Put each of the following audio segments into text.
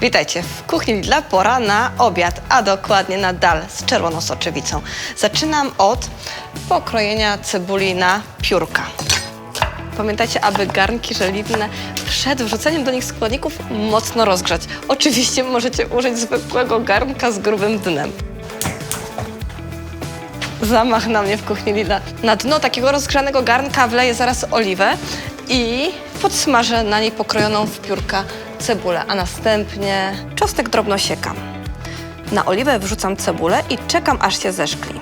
Witajcie w kuchni Lidla. Pora na obiad, a dokładnie na dal z czerwoną soczewicą. Zaczynam od pokrojenia cebuli na piórka. Pamiętajcie, aby garnki żeliwne przed wrzuceniem do nich składników mocno rozgrzać. Oczywiście możecie użyć zwykłego garnka z grubym dnem. Zamach na mnie w kuchni Lidla. Na dno takiego rozgrzanego garnka wleję zaraz oliwę i podsmażę na niej pokrojoną w piórka cebulę, a następnie czosnek drobno siekam. Na oliwę wrzucam cebulę i czekam, aż się zeszkli.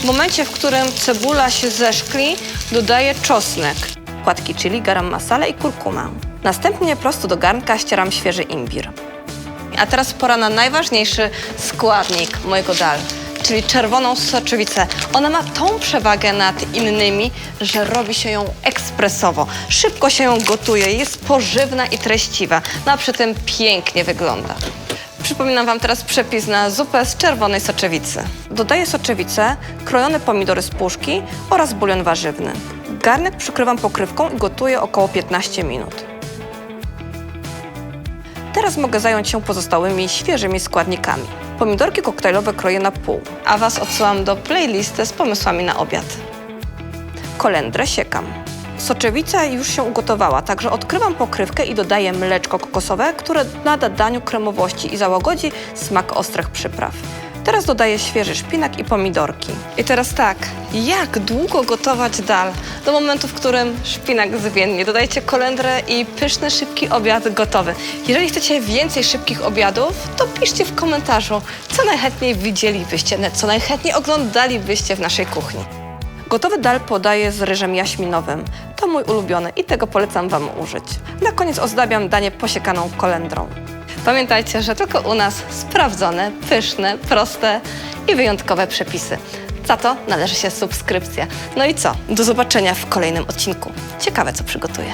W momencie, w którym cebula się zeszkli, dodaję czosnek, płatki chili, garam masala i kurkumę. Następnie prosto do garnka ścieram świeży imbir. A teraz pora na najważniejszy składnik mojego dal, czyli czerwoną soczewicę. Ona ma tą przewagę nad innymi, że robi się ją ekspresowo. Szybko się ją gotuje, jest pożywna i treściwa, no a przy tym pięknie wygląda. Przypominam Wam teraz przepis na zupę z czerwonej soczewicy. Dodaję soczewicę, krojone pomidory z puszki oraz bulion warzywny. Garnek przykrywam pokrywką i gotuję około 15 minut. Teraz mogę zająć się pozostałymi świeżymi składnikami. Pomidorki koktajlowe kroję na pół, a Was odsyłam do playlisty z pomysłami na obiad. Kolendrę siekam. Soczewica już się ugotowała, także odkrywam pokrywkę i dodaję mleczko kokosowe, które nada daniu kremowości i załagodzi smak ostrych przypraw. Teraz dodaję świeży szpinak i pomidorki. I teraz tak, jak długo gotować dal? Do momentu, w którym szpinak zwiennie. Dodajcie kolendrę i pyszny, szybki obiad gotowy. Jeżeli chcecie więcej szybkich obiadów, to piszcie w komentarzu, co najchętniej widzielibyście, co najchętniej oglądalibyście w naszej kuchni. Gotowy dal podaję z ryżem jaśminowym. To mój ulubiony i tego polecam Wam użyć. Na koniec ozdabiam danie posiekaną kolendrą. Pamiętajcie, że tylko u nas sprawdzone, pyszne, proste i wyjątkowe przepisy. Za to należy się subskrypcja. No i co? Do zobaczenia w kolejnym odcinku. Ciekawe, co przygotuję.